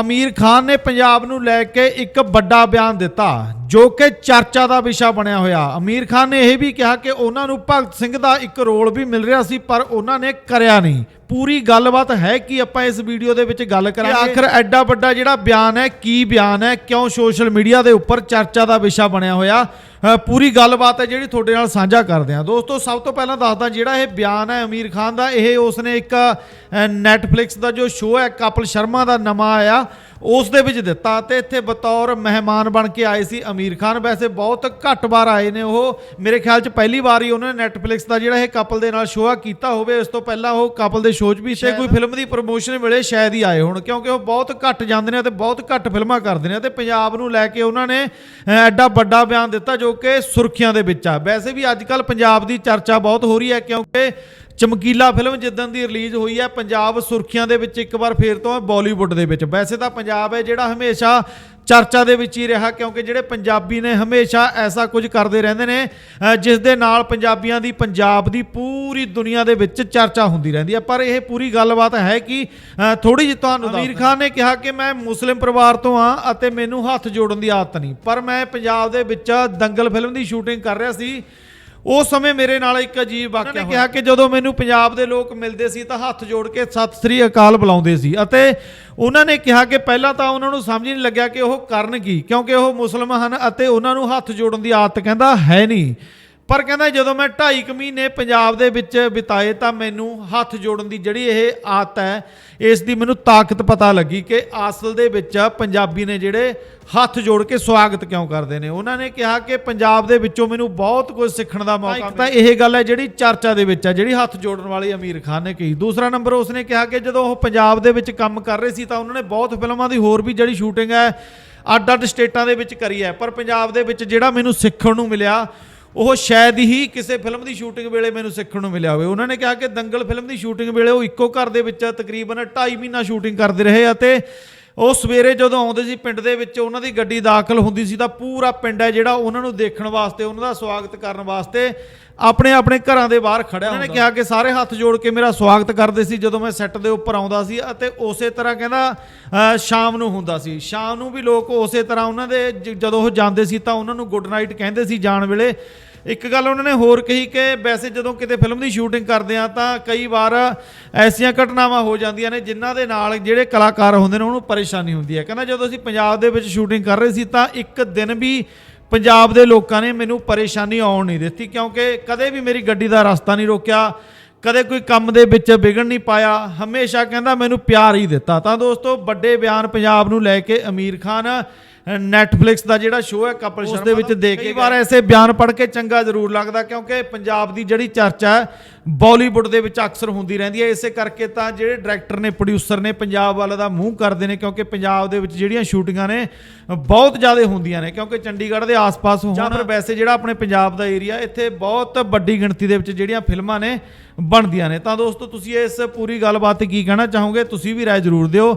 ਅਮੀਰ ਖਾਨ ਨੇ ਪੰਜਾਬ ਨੂੰ ਲੈ ਕੇ ਇੱਕ ਵੱਡਾ ਬਿਆਨ ਦਿੱਤਾ। ਜੋ ਕਿ ਚਰਚਾ ਦਾ ਵਿਸ਼ਾ ਬਣਿਆ ਹੋਇਆ। ਅਮੀਰ ਖਾਨ ਨੇ ਇਹ ਵੀ ਕਿਹਾ ਕਿ ਉਹਨਾਂ ਨੂੰ ਭਗਤ ਸਿੰਘ ਦਾ ਇੱਕ ਰੋਲ ਵੀ ਮਿਲ ਰਿਹਾ ਸੀ ਪਰ ਉਹਨਾਂ ਨੇ ਕਰਿਆ ਨਹੀਂ। ਪੂਰੀ ਗੱਲਬਾਤ ਹੈ ਕਿ ਆਪਾਂ ਇਸ ਵੀਡੀਓ ਦੇ ਵਿੱਚ ਗੱਲ ਕਰਾਂਗੇ। ਆਖਰ ਐਡਾ ਵੱਡਾ ਜਿਹੜਾ ਬਿਆਨ ਹੈ ਕੀ ਬਿਆਨ ਹੈ ਕਿਉਂ ਸੋਸ਼ਲ ਮੀਡੀਆ ਦੇ ਉੱਪਰ ਚਰਚਾ ਦਾ ਵਿਸ਼ਾ ਬਣਿਆ ਹੋਇਆ। ਪੂਰੀ ਗੱਲਬਾਤ ਹੈ ਜਿਹੜੀ ਤੁਹਾਡੇ ਨਾਲ ਸਾਂਝਾ ਕਰਦੇ ਹਾਂ। ਦੋਸਤੋ ਸਭ ਤੋਂ ਪਹਿਲਾਂ ਦੱਸਦਾ ਜਿਹੜਾ ਇਹ ਬਿਆਨ ਹੈ ਅਮੀਰ ਖਾਨ ਦਾ ਇਹ ਉਸਨੇ ਇੱਕ ਨੈਟਫਲਿਕਸ ਦਾ ਜੋ ਸ਼ੋਅ ਹੈ ਕਪਲ ਸ਼ਰਮਾ ਦਾ ਨਵਾਂ ਆਇਆ। ਉਸ ਦੇ ਵਿੱਚ ਦਿੱਤਾ ਤੇ ਇੱਥੇ ਬਤੌਰ ਮਹਿਮਾਨ ਬਣ ਕੇ ਆਏ ਸੀ ਅਮੀਰ ਖਾਨ। ਵੈਸੇ ਬਹੁਤ ਘੱਟ ਵਾਰ ਆਏ ਨੇ ਉਹ। ਮੇਰੇ ਖਿਆਲ 'ਚ ਪਹਿਲੀ ਵਾਰ ਹੀ ਉਹਨਾਂ ਨੇ ਨੈਟਫਲਿਕਸ ਦਾ ਜਿਹੜਾ ਇਹ ਕਪਲ ਦੇ ਨਾਲ ਸ਼ੋਅ ਕੀਤਾ ਹੋਵੇ। ਇਸ ਤੋਂ ਪਹਿਲਾਂ ਉਹ ਕਪਲ ਦੇ ਸ਼ੋਅ 'ਚ ਵੀ ਸ਼ਾਇਦ ਕੋਈ ਫਿਲਮ ਦੀ ਪ੍ਰੋਮੋਸ਼ਨ ਵੇਲੇ ਸ਼ਾਇਦ ਹੀ ਆਏ ਹੋਣ। ਕਿਉਂਕਿ ਉਹ ਬਹੁਤ ਘੱਟ ਜਾਂਦੇ ਨੇ ਤੇ ਬਹੁਤ ਘੱਟ ਫਿਲਮਾਂ ਕਰਦੇ ਨੇ ਤੇ ਪੰਜਾਬ ਨੂੰ ਲੈ ਕੇ ਉਹਨਾਂ ਨੇ ਐਡਾ ਵੱਡਾ ਬਿਆਨ ਦਿੱਤਾ ਜੋ ਕਿ ਸੁਰਖੀਆਂ ਦੇ ਵਿੱਚ ਆ। ਵੈਸੇ ਵੀ ਅੱਜ ਕੱਲ ਪੰਜਾਬ ਦੀ ਚਰਚਾ ਬਹੁਤ ਹੋ ਰਹੀ ਹੈ ਕਿਉਂਕਿ ਚਮਕੀਲਾ ਫਿਲਮ ਜਿੱਦਣ ਦੀ ਰਿਲੀਜ਼ ਹੋਈ ਹੈ ਪੰਜਾਬ ਸੁਰਖੀਆਂ ਦੇ ਵਿੱਚ ਇੱਕ ਵਾਰ ਫੇਰ ਤੋਂ ਬਾਲੀਵੁੱਡ ਦੇ ਵਿੱਚ। ਵੈਸੇ ਤਾਂ ਪੰਜਾਬ ਹੈ ਜਿਹੜਾ ਹਮੇਸ਼ਾ ਚਰਚਾ ਦੇ ਵਿੱਚ ਹੀ ਰਿਹਾ ਕਿਉਂਕਿ ਜਿਹੜੇ ਪੰਜਾਬੀ ਨੇ ਹਮੇਸ਼ਾ ਐਸਾ ਕੁਝ ਕਰਦੇ ਰਹਿੰਦੇ ਨੇ ਜਿਸ ਦੇ ਨਾਲ ਪੰਜਾਬੀਆਂ ਦੀ ਪੰਜਾਬ ਦੀ ਪੂਰੀ ਦੁਨੀਆ ਦੇ ਵਿੱਚ ਚਰਚਾ ਹੁੰਦੀ ਰਹਿੰਦੀ ਹੈ। ਪਰ ਇਹ ਪੂਰੀ ਗੱਲਬਾਤ ਹੈ ਕਿ ਥੋੜੀ ਜਿਹੀ ਤੁਹਾਨੂੰ ਅਮੀਰ ਖਾਨ ਨੇ ਕਿਹਾ ਕਿ ਮੈਂ ਮੁਸਲਿਮ ਪਰਿਵਾਰ ਤੋਂ ਆ ਅਤੇ ਮੈਨੂੰ ਹੱਥ ਜੋੜਨ ਦੀ ਆਦਤ ਨਹੀਂ। ਪਰ ਮੈਂ ਪੰਜਾਬ ਦੇ ਵਿੱਚ ਦੰਗਲ ਫਿਲਮ ਦੀ ਸ਼ੂਟਿੰਗ ਕਰ ਰਿਹਾ ਸੀ ਉਸ ਸਮੇਂ ਮੇਰੇ ਨਾਲ ਇੱਕ ਅਜੀਬ ਵਾਕਿਆ ਹੋਇਆ। ਕਿਹਾ ਕਿ ਜਦੋਂ ਮੈਨੂੰ ਪੰਜਾਬ ਦੇ ਲੋਕ ਮਿਲਦੇ ਸੀ ਤਾਂ ਹੱਥ ਜੋੜ ਕੇ ਸਤਿ ਸ੍ਰੀ ਅਕਾਲ ਬੁਲਾਉਂਦੇ ਸੀ ਅਤੇ ਉਹਨਾਂ ਨੇ ਕਿਹਾ ਕਿ ਪਹਿਲਾਂ ਤਾਂ ਉਹਨਾਂ ਨੂੰ ਸਮਝ ਹੀ ਨਹੀਂ ਲੱਗਿਆ ਕਿ ਉਹ ਕਰਨ ਕੀ ਕਿਉਂਕਿ ਉਹ ਮੁਸਲਮ ਹਨ ਅਤੇ ਉਹਨਾਂ ਨੂੰ ਹੱਥ ਜੋੜਨ ਦੀ ਆਦਤ ਕਹਿੰਦਾ ਹੈ ਨਹੀਂ। ਪਰ ਕਹਿੰਦਾ ਜਦੋਂ ਮੈਂ 2.5 ਕੁ ਮਹੀਨੇ ਪੰਜਾਬ ਦੇ ਵਿੱਚ ਬਿਤਾਏ ਤਾਂ ਮੈਨੂੰ ਹੱਥ ਜੋੜਨ ਦੀ ਜਿਹੜੀ ਇਹ ਆਦਤ ਹੈ ਇਸ ਦੀ ਮੈਨੂੰ ਤਾਕਤ ਪਤਾ ਲੱਗੀ ਕਿ ਅਸਲ ਦੇ ਵਿੱਚ ਪੰਜਾਬੀ ਨੇ ਜਿਹੜੇ ਹੱਥ ਜੋੜ ਕੇ ਸਵਾਗਤ ਕਿਉਂ ਕਰਦੇ ਨੇ। ਉਹਨਾਂ ਨੇ ਕਿਹਾ ਕਿ ਪੰਜਾਬ ਦੇ ਵਿੱਚੋਂ ਮੈਨੂੰ ਬਹੁਤ ਕੁਝ ਸਿੱਖਣ ਦਾ ਮੌਕਾ ਤਾਂ ਇਹ ਗੱਲ ਹੈ ਜਿਹੜੀ ਚਰਚਾ ਦੇ ਵਿੱਚ ਹੈ ਜਿਹੜੀ ਹੱਥ ਜੋੜਨ ਵਾਲੀ ਅਮੀਰ ਖਾਨ ਨੇ ਕਹੀ। ਦੂਸਰਾ ਨੰਬਰ ਉਸਨੇ ਕਿਹਾ ਕਿ ਜਦੋਂ ਉਹ ਪੰਜਾਬ ਦੇ ਵਿੱਚ ਕੰਮ ਕਰ ਰਹੇ ਸੀ ਤਾਂ ਉਹਨਾਂ ਨੇ ਬਹੁਤ ਫਿਲਮਾਂ ਦੀ ਹੋਰ ਵੀ ਜਿਹੜੀ ਸ਼ੂਟਿੰਗ ਹੈ ਅੱਡ ਅੱਡ ਸਟੇਟਾਂ ਦੇ ਵਿੱਚ ਕਰੀ ਹੈ। ਪਰ ਪੰਜਾਬ ਦੇ ਵਿੱਚ ਜਿਹੜਾ ਮੈਨੂੰ ਸਿੱਖਣ ਨੂੰ ਮਿਲਿਆ ਉਹ ਸ਼ਾਇਦ ਹੀ ਕਿਸੇ ਫਿਲਮ ਦੀ ਸ਼ੂਟਿੰਗ ਵੇਲੇ ਮੈਨੂੰ ਸਿੱਖਣ ਨੂੰ ਮਿਲਿਆ ਹੋਵੇ। ਉਹਨਾਂ ਨੇ ਕਿਹਾ ਕਿ ਦੰਗਲ ਫਿਲਮ ਦੀ ਸ਼ੂਟਿੰਗ ਵੇਲੇ ਉਹ ਇੱਕੋ ਘਰ ਦੇ ਵਿੱਚ ਤਕਰੀਬਨ 2.5 ਮਹੀਨਾ ਸ਼ੂਟਿੰਗ ਕਰਦੇ ਰਹੇ ਅਤੇ ਉਹ ਸਵੇਰੇ ਜਦੋਂ ਆਉਂਦੇ ਸੀ ਪਿੰਡ ਦੇ ਵਿੱਚ ਉਹਨਾਂ ਦੀ ਗੱਡੀ ਦਾਖਲ ਹੁੰਦੀ ਸੀ ਤਾਂ ਪੂਰਾ ਪਿੰਡ ਹੈ ਜਿਹੜਾ ਉਹਨਾਂ ਨੂੰ ਦੇਖਣ ਵਾਸਤੇ ਉਹਨਾਂ ਦਾ ਸਵਾਗਤ ਕਰਨ ਵਾਸਤੇ ਆਪਣੇ ਆਪਣੇ ਘਰਾਂ ਦੇ ਬਾਹਰ ਖੜਿਆ ਉਹਨਾਂ ਨੇ ਕਿਹਾ ਕਿ ਸਾਰੇ ਹੱਥ ਜੋੜ ਕੇ ਮੇਰਾ ਸਵਾਗਤ ਕਰਦੇ ਸੀ ਜਦੋਂ ਮੈਂ ਸੈੱਟ ਦੇ ਉੱਪਰ ਆਉਂਦਾ ਸੀ ਅਤੇ ਉਸੇ ਤਰ੍ਹਾਂ ਕਹਿੰਦਾ ਸ਼ਾਮ ਨੂੰ ਹੁੰਦਾ ਸੀ। ਸ਼ਾਮ ਨੂੰ ਵੀ ਲੋਕ ਉਸੇ ਤਰ੍ਹਾਂ ਉਹਨਾਂ ਦੇ ਜਦੋਂ ਉਹ ਜਾਂਦੇ ਸੀ ਤਾਂ ਉਹਨਾਂ ਨੂੰ ਗੁੱਡ ਨਾਈਟ ਕਹਿੰਦੇ ਸੀ ਜਾਣ ਵੇਲੇ। ਇੱਕ ਗੱਲ ਉਹਨਾਂ ਨੇ ਹੋਰ ਕਹੀ ਕਿ ਵੈਸੇ ਜਦੋਂ ਕਿਤੇ ਫਿਲਮ ਦੀ ਸ਼ੂਟਿੰਗ ਕਰਦੇ ਆ ਤਾਂ ਕਈ ਵਾਰ ਐਸੀਆਂ ਘਟਨਾਵਾਂ ਹੋ ਜਾਂਦੀਆਂ ਨੇ ਜਿਨ੍ਹਾਂ ਦੇ ਨਾਲ ਜਿਹੜੇ ਕਲਾਕਾਰ ਹੁੰਦੇ ਨੇ ਉਹਨੂੰ ਪਰੇਸ਼ਾਨੀ ਹੁੰਦੀ ਹੈ। ਕਹਿੰਦਾ ਜਦੋਂ ਅਸੀਂ ਪੰਜਾਬ ਦੇ ਵਿੱਚ ਸ਼ੂਟਿੰਗ ਕਰ ਰਹੇ ਸੀ ਤਾਂ ਇੱਕ ਦਿਨ ਵੀ ਪੰਜਾਬ ਦੇ ਲੋਕਾਂ ਨੇ ਮੈਨੂੰ ਪਰੇਸ਼ਾਨੀ ਆਉਣ ਨਹੀਂ ਦਿੱਤੀ ਕਿਉਂਕਿ ਕਦੇ ਵੀ ਮੇਰੀ ਗੱਡੀ ਦਾ ਰਸਤਾ ਨਹੀਂ ਰੋਕਿਆ, ਕਦੇ ਕੋਈ ਕੰਮ ਦੇ ਵਿੱਚ ਵਿਗੜ ਨਹੀਂ ਪਾਇਆ, ਹਮੇਸ਼ਾ ਕਹਿੰਦਾ ਮੈਨੂੰ ਪਿਆਰ ਹੀ ਦਿੱਤਾ। ਤਾਂ ਦੋਸਤੋ ਵੱਡੇ ਬਿਆਨ ਪੰਜਾਬ ਨੂੰ ਲੈ ਕੇ ਅਮੀਰ ਖਾਨ ਨੈਟਫਲਿਕਸ ਦਾ ਜਿਹੜਾ ਸ਼ੋਅ ਹੈ ਕਪਲ ਸ਼ਰਮਾ ਦੇ ਵਿੱਚ ਦੇਖ ਕੇ ਵਾਰ ਐਸੇ ਬਿਆਨ ਪੜ੍ਹ ਕੇ ਚੰਗਾ ਜ਼ਰੂਰ ਲੱਗਦਾ ਕਿਉਂਕਿ ਪੰਜਾਬ ਦੀ ਜਿਹੜੀ ਚਰਚਾ ਹੈ ਬਾਲੀਵੁੱਡ ਦੇ ਵਿੱਚ ਅਕਸਰ ਹੁੰਦੀ ਰਹਿੰਦੀ ਹੈ। ਇਸੇ ਕਰਕੇ ਤਾਂ ਜਿਹੜੇ ਡਾਇਰੈਕਟਰ ਨੇ ਪ੍ਰੋਡਿਊਸਰ ਨੇ ਪੰਜਾਬ ਵੱਲ ਦਾ ਮੂੰਹ ਕਰਦੇ ਨੇ ਕਿਉਂਕਿ ਪੰਜਾਬ ਦੇ ਵਿੱਚ ਜਿਹੜੀਆਂ ਸ਼ੂਟਿੰਗਾਂ ਨੇ ਬਹੁਤ ਜ਼ਿਆਦਾ ਹੁੰਦੀਆਂ ਨੇ ਕਿਉਂਕਿ ਚੰਡੀਗੜ੍ਹ ਦੇ ਆਸ-ਪਾਸ ਹੋਣ ਜਾਂ ਫਿਰ ਵੈਸੇ ਜਿਹੜਾ ਆਪਣੇ ਪੰਜਾਬ ਦਾ ਏਰੀਆ ਇੱਥੇ ਬਹੁਤ ਵੱਡੀ ਗਿਣਤੀ ਦੇ ਵਿੱਚ ਜਿਹੜੀਆਂ ਫਿਲਮਾਂ ਨੇ ਬਣਦੀਆਂ ਨੇ। ਤਾਂ ਦੋਸਤੋ ਤੁਸੀਂ ਇਸ ਪੂਰੀ ਗੱਲਬਾਤ ਤੇ ਕੀ ਕਹਿਣਾ ਚਾਹੋਗੇ? ਤੁਸੀਂ ਵੀ ਰਾਏ ਜ਼ਰੂਰ ਦਿਓ।